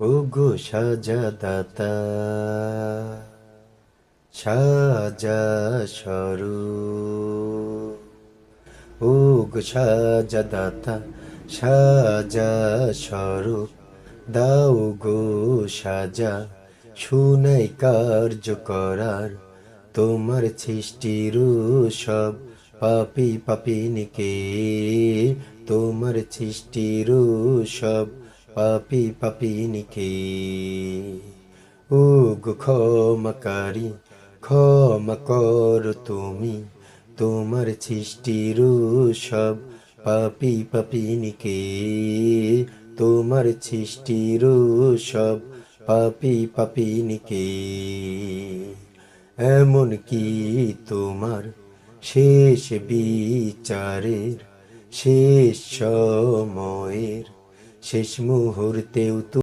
ও গো সাজাদাতা সাজা সরু ও গো সাজাদাতা সাজা স্বরূপ গো সাজা শুনাই কার্য করার তোমার সৃষ্টির সব পাপি পাপিনিকে তোমার সৃষ্টির সব পাপি পাপিনিকে ও গো ক্ষমাকারী ক্ষমা কর তুমি তোমার সৃষ্টির সব পাপি পাপিনিকে তোমার সৃষ্টির সব পাপি পাপিনিকে এমন কি তোমার শেষ বিচারের শেষ ശേഷമോഹൂർത്തെ ഉത്തു